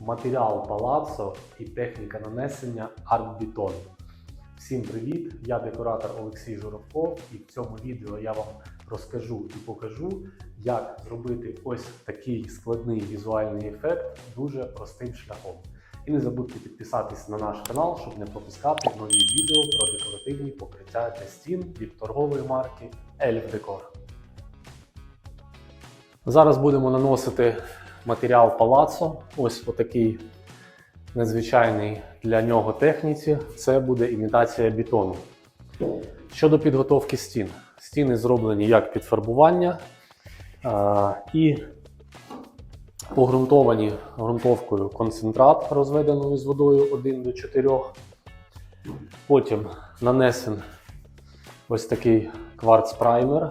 матеріал палацо і техніка нанесення арт-бетон. Всім привіт! Я декоратор Олексій Журавков і в цьому відео я вам розкажу і покажу, як зробити ось такий складний візуальний ефект дуже простим шляхом. І не забудьте підписатись на наш канал, щоб не пропускати нові відео про декоративні покриття для стін від торгової марки Elf Decor. Зараз будемо наносити матеріал палацо. Ось отакий незвичайний для нього техніці. Це буде імітація бетону. Щодо підготовки стін, стіни зроблені як під фарбування а, і погрунтовані ґрунтовкою концентрат, розведеною з водою 1 до 4. Потім нанесен ось такий кварц-праймер,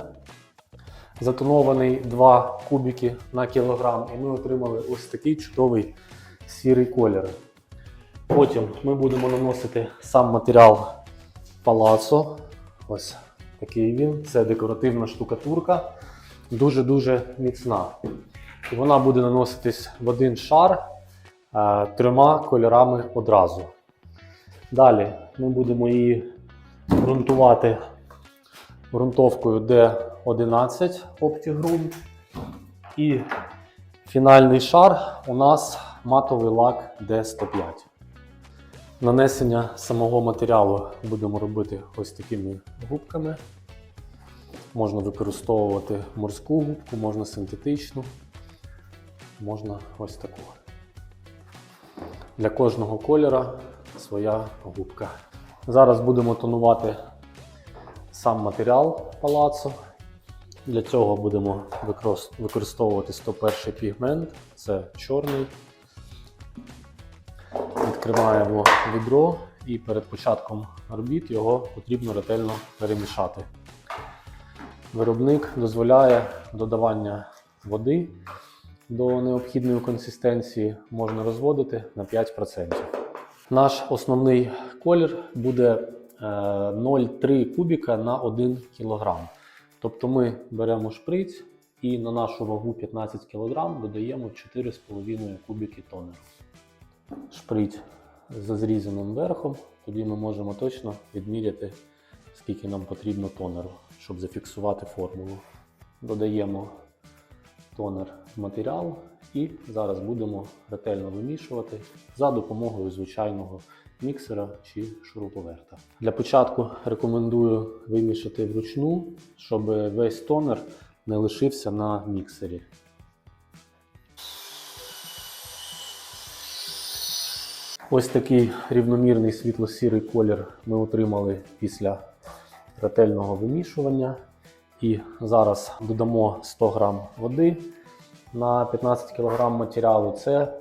затонований 2 кубики на кілограм, і ми отримали ось такий чудовий сірий колір. Потім ми будемо наносити сам матеріал палацо. Ось такий він. Це декоративна штукатурка, дуже-дуже міцна. І вона буде наноситись в один шар е, трьома кольорами одразу. Далі ми будемо її ґрунтувати ґрунтовкою D11 оптігрунт. І фінальний шар у нас матовий лак D105. Нанесення самого матеріалу будемо робити ось такими губками. Можна використовувати морську губку, можна синтетичну, можна ось таку. Для кожного кольора своя губка. Зараз будемо тонувати сам матеріал палацу. Для цього будемо використовувати 101 пігмент, це чорний. Відкриваємо відро і перед початком робіт його потрібно ретельно перемішати. Виробник дозволяє додавання води до необхідної консистенції, можна розводити на 5%. Наш основний колір буде 0,3 кубіка на 1 кг. Тобто ми беремо шприць і на нашу вагу 15 кг додаємо 4,5 кубіки тонеру. Шприць з зрізаним верхом, тоді ми можемо точно відміряти, скільки нам потрібно тонеру, щоб зафіксувати формулу. Додаємо тонер в матеріал і зараз будемо ретельно вимішувати за допомогою звичайного міксера чи шуруповерта. Для початку рекомендую вимішати вручну, щоб весь тонер не лишився на міксері. Ось такий рівномірний світло-сірий колір ми отримали після ретельного вимішування. І зараз додамо 100 г води на 15 кг матеріалу. Це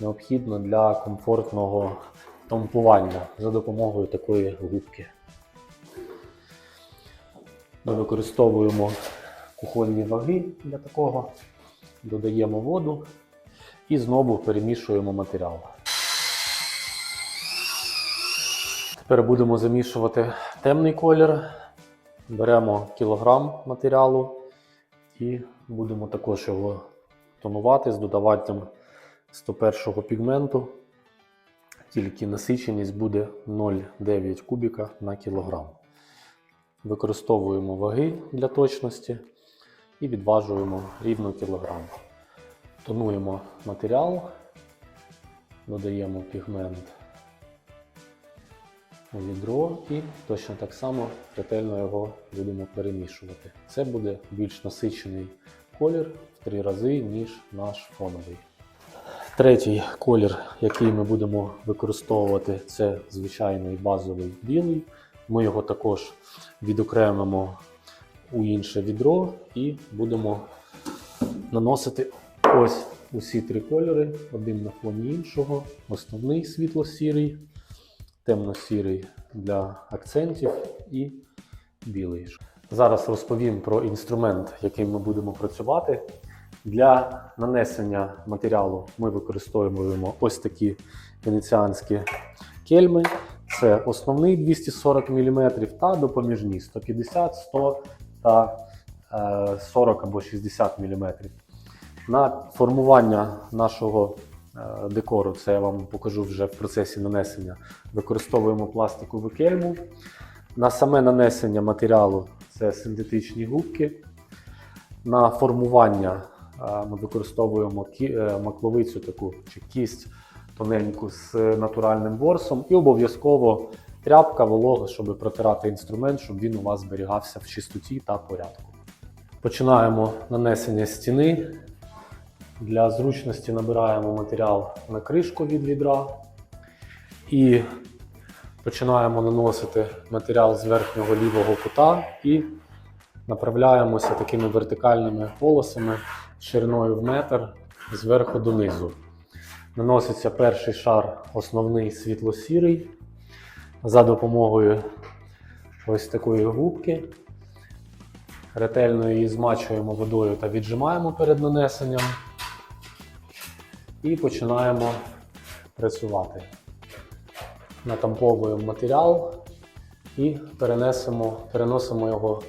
необхідно для комфортного томпування за допомогою такої губки. Ми використовуємо кухонні ваги для такого, додаємо воду і знову перемішуємо матеріал. Тепер будемо замішувати темний колір. Беремо кілограм матеріалу і будемо також його тонувати з додаванням 101 пігменту. Тільки насиченість буде 0,9 кубіка на кілограм. Використовуємо ваги для точності і відважуємо рівно кілограм. Тонуємо матеріал, додаємо пігмент у відро і точно так само ретельно його будемо перемішувати. Це буде більш насичений колір в три рази, ніж наш фоновий. Третій колір, який ми будемо використовувати, це звичайний базовий білий. Ми його також відокремимо у інше відро і будемо наносити ось усі три кольори, один на фоні іншого. Основний світло-сірий, темно-сірий для акцентів і білий. Зараз розповім про інструмент, яким ми будемо працювати. Для нанесення матеріалу ми використовуємо ось такі венеціанські кельми. Це основний 240 мм та допоміжні 150, 100 та е, 40 або 60 мм. На формування нашого е, декору, це я вам покажу вже в процесі нанесення. Використовуємо пластикову кельму. На саме нанесення матеріалу це синтетичні губки. На формування е, ми використовуємо е, макловицю таку чи кість тоненьку з натуральним ворсом і обов'язково тряпка волога, щоб протирати інструмент, щоб він у вас зберігався в чистоті та порядку. Починаємо нанесення стіни. Для зручності набираємо матеріал на кришку від відра і починаємо наносити матеріал з верхнього лівого кута і направляємося такими вертикальними полосами шириною в метр зверху донизу. Наноситься перший шар основний світло-сірий за допомогою ось такої губки. Ретельно її змачуємо водою та віджимаємо перед нанесенням. І починаємо працювати. Натамповуємо матеріал і перенесемо, переносимо його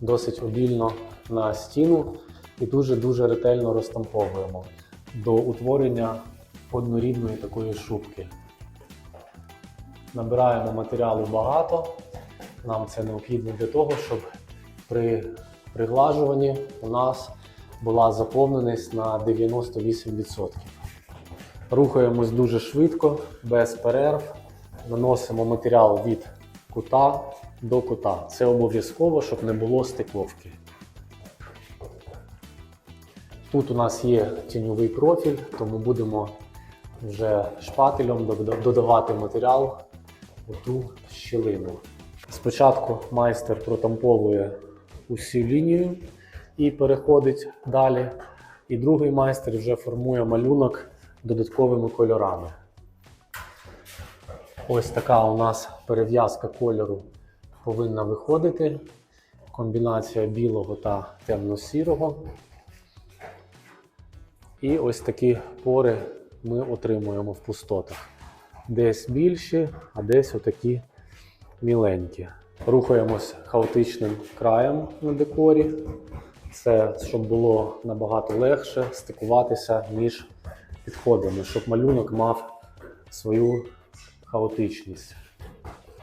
досить обільно на стіну і дуже-дуже ретельно розтамповуємо до утворення однорідної такої шубки. Набираємо матеріалу багато. Нам це необхідно для того, щоб при приглажуванні у нас була заповненість на 98%. Рухаємось дуже швидко, без перерв. Наносимо матеріал від кута до кута. Це обов'язково, щоб не було стиковки. Тут у нас є тіньовий профіль, тому будемо вже шпателем додавати матеріал у ту щілину. Спочатку майстер протамповує усю лінію і переходить далі. І другий майстер вже формує малюнок додатковими кольорами. Ось така у нас перев'язка кольору повинна виходити. Комбінація білого та темно-сірого. І ось такі пори ми отримуємо в пустотах. Десь більші, а десь отакі міленькі. Рухаємось хаотичним краєм на декорі. Це щоб було набагато легше стикуватися між підходами, щоб малюнок мав свою хаотичність.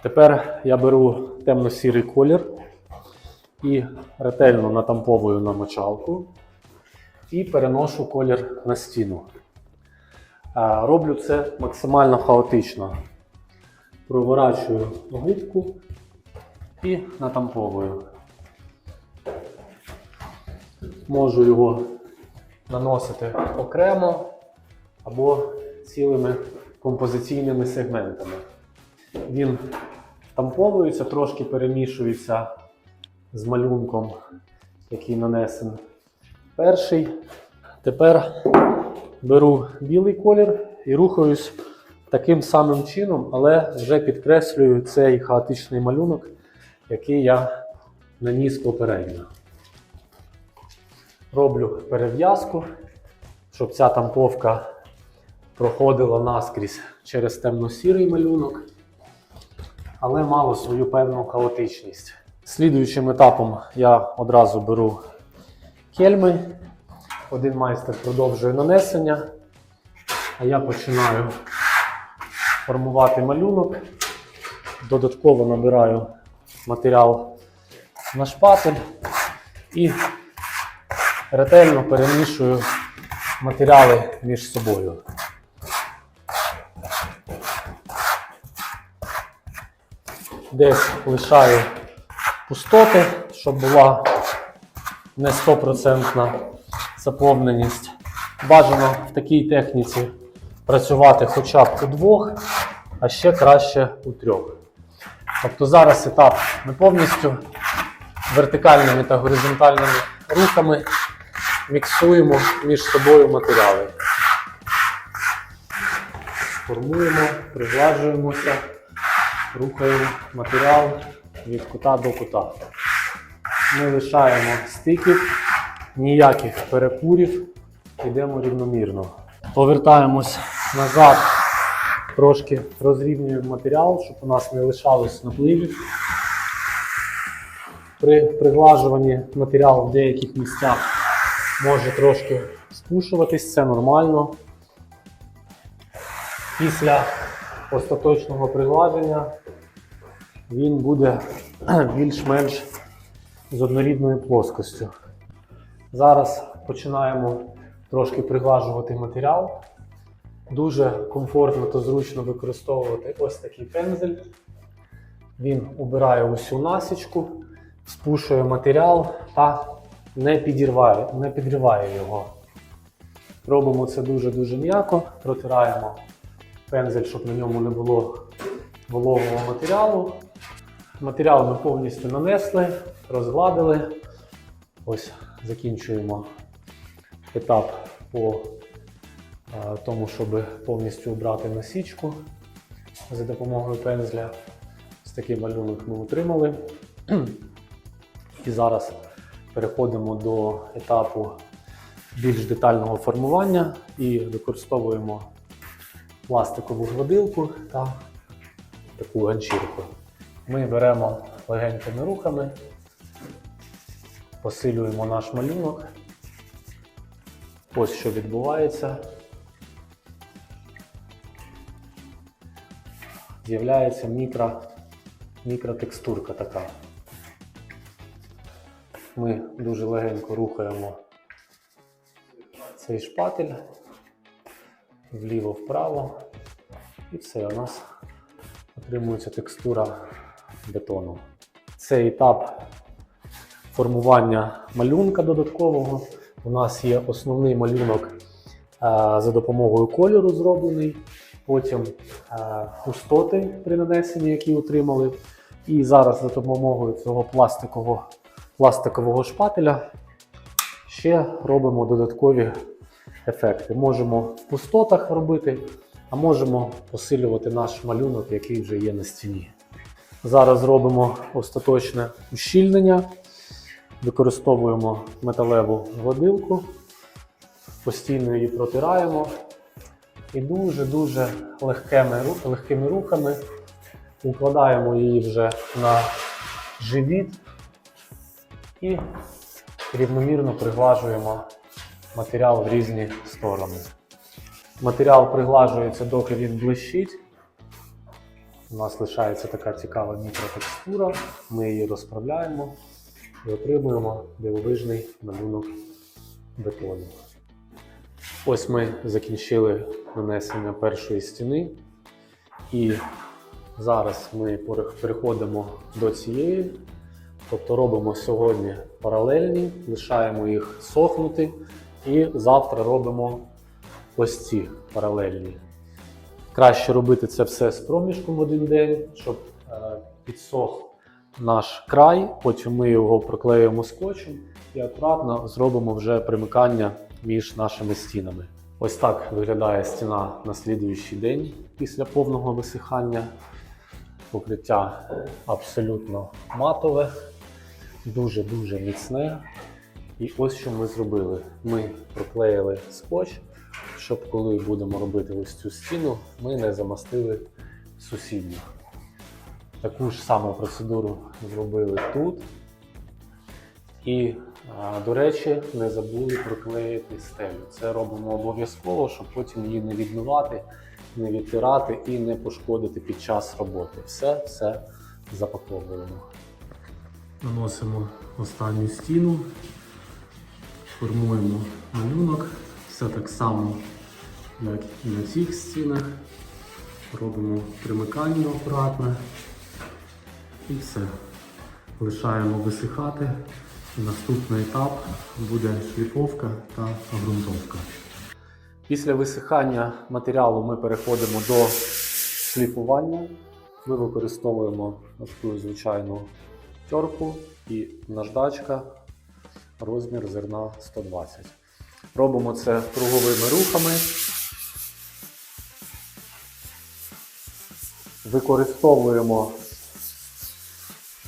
Тепер я беру темно-сірий колір і ретельно натамповую на мочалку і переношу колір на стіну. Роблю це максимально хаотично. Проворачую губку і натамповую. Можу його наносити окремо або цілими композиційними сегментами. Він втамповується, трошки перемішується з малюнком, який нанесен перший. Тепер беру білий колір і рухаюсь таким самим чином, але вже підкреслюю цей хаотичний малюнок, який я наніс попередньо. Роблю перев'язку, щоб ця тамповка проходила наскрізь через темно-сірий малюнок, але мало свою певну хаотичність. Слідуючим етапом я одразу беру кельми. Один майстер продовжує нанесення, а я починаю формувати малюнок. Додатково набираю матеріал на шпатель і ретельно перемішую матеріали між собою. Десь лишаю пустоти, щоб була не 100% заповненість. Бажано в такій техніці працювати хоча б у двох, а ще краще у трьох. Тобто зараз етап ми повністю вертикальними та горизонтальними рухами міксуємо між собою матеріали. Формуємо, приглажуємося, рухаємо матеріал від кута до кута. Ми лишаємо стиків, ніяких перекурів, йдемо рівномірно. Повертаємось назад, трошки розрівнюємо матеріал, щоб у нас не лишалось напливів. При приглажуванні матеріал в деяких місцях може трошки спушуватись, це нормально. Після остаточного приглаження він буде більш-менш з однорідною плоскостю. Зараз починаємо трошки приглажувати матеріал. Дуже комфортно та зручно використовувати ось такий пензель. Він убирає усю насічку, спушує матеріал та не підірває, не підриває його. Робимо це дуже-дуже м'яко, протираємо пензель, щоб на ньому не було вологого матеріалу. Матеріал ми повністю нанесли, розгладили. Ось закінчуємо етап по тому, щоб повністю обрати насічку за допомогою пензля. Ось такий малюнок ми отримали. І зараз переходимо до етапу більш детального формування і використовуємо пластикову гладилку та таку ганчірку. Ми беремо легенькими рухами, посилюємо наш малюнок. Ось що відбувається. З'являється мікро, мікротекстурка така. Ми дуже легенько рухаємо цей шпатель вліво-вправо, і все, у нас отримується текстура бетону. Цей етап формування малюнка додаткового. У нас є основний малюнок е, за допомогою кольору зроблений, потім е, пустоти при нанесенні, які отримали. І зараз за допомогою цього пластикового, пластикового шпателя ще робимо додаткові ефекти. Можемо в пустотах робити, а можемо посилювати наш малюнок, який вже є на стіні. Зараз робимо остаточне ущільнення, використовуємо металеву гладилку, постійно її протираємо і дуже-дуже легкими, легкими рухами укладаємо її вже на живіт і рівномірно приглажуємо матеріал в різні сторони. Матеріал приглажується, доки він блищить. У нас лишається така цікава мікротекстура. Ми її розправляємо і отримуємо дивовижний малюнок бетону. Ось ми закінчили нанесення першої стіни. І зараз ми переходимо до цієї. Тобто робимо сьогодні паралельні, лишаємо їх сохнути, і завтра робимо ось ці паралельні. Краще робити це все з проміжком один день, щоб е, підсох наш край, потім ми його проклеюємо скотчем і акуратно зробимо вже примикання між нашими стінами. Ось так виглядає стіна на слідуючий день після повного висихання. Покриття абсолютно матове, дуже-дуже міцне. І ось що ми зробили. Ми проклеїли скотч, щоб коли будемо робити ось цю стіну, ми не замастили сусідню. Таку ж саму процедуру зробили тут. І, до речі, не забули проклеїти стелю. Це робимо обов'язково, щоб потім її не відмивати, не відтирати і не пошкодити під час роботи. Все, все запаковуємо. Наносимо останню стіну, формуємо малюнок. Все так само, як і на цих стінах. Робимо примикання акуратне і все. Лишаємо висихати. Наступний етап буде шліфовка та ґрунтовка. Після висихання матеріалу ми переходимо до шліфування. Ми використовуємо таку звичайну терку і наждачка розмір зерна 120. Робимо це круговими рухами. Використовуємо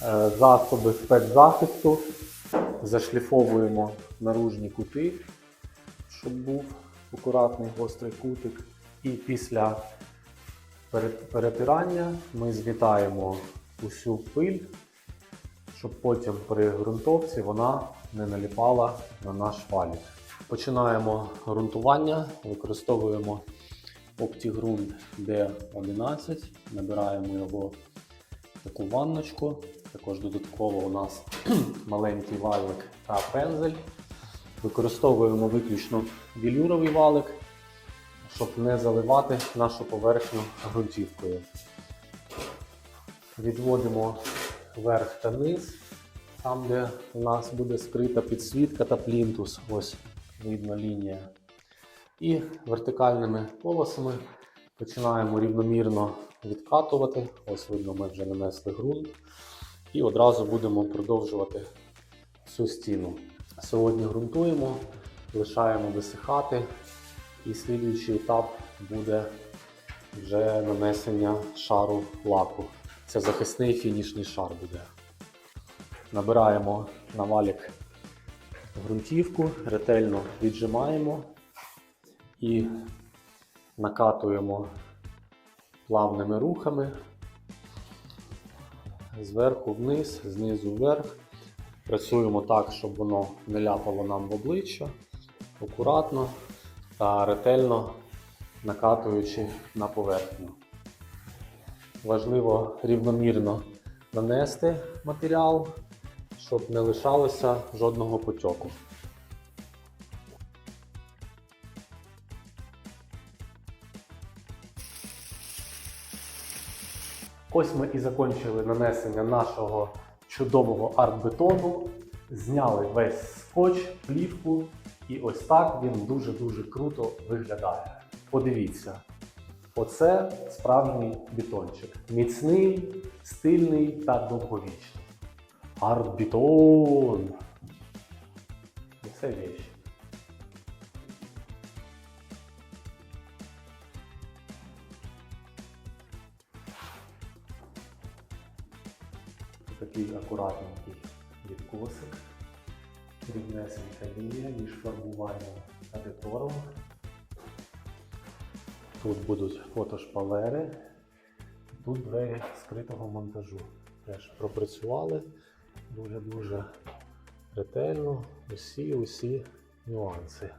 е, засоби спецзахисту, зашліфовуємо наружні кути, щоб був акуратний гострий кутик. І після перетирання ми змітаємо усю пиль, щоб потім при ґрунтовці вона не наліпала на наш валік. Починаємо ґрунтування, використовуємо OptiGrund D11. Набираємо його в таку ванночку. Також додатково у нас маленький валик та пензель. Використовуємо виключно білюровий валик, щоб не заливати нашу поверхню ґрунтівкою. Відводимо верх та низ, там, де у нас буде скрита підсвітка та плінтус. Ось видно лінія. І вертикальними полосами починаємо рівномірно відкатувати. Ось видно, ми вже нанесли ґрунт. І одразу будемо продовжувати всю стіну. Сьогодні ґрунтуємо, лишаємо висихати. І слідуючий етап буде вже нанесення шару лаку. Це захисний фінішний шар буде. Набираємо на валік ґрунтівку, ретельно віджимаємо і накатуємо плавними рухами зверху вниз, знизу вверх. Працюємо так, щоб воно не ляпало нам в обличчя, акуратно та ретельно накатуючи на поверхню. Важливо рівномірно нанести матеріал, щоб не лишалося жодного потьоку. Ось ми і закінчили нанесення нашого чудового арт-бетону. Зняли весь скотч, плівку, і ось так він дуже-дуже круто виглядає. Подивіться, оце справжній бетончик. Міцний, стильний та довговічний. Арт-бетон! Це вещь. Такий акуратненький відкосик, рівнесенька лінія між фарбуванням та детором. Тут будуть фотошпалери, тут двері скритого монтажу. Теж пропрацювали дуже-дуже ретельно усі-усі нюанси.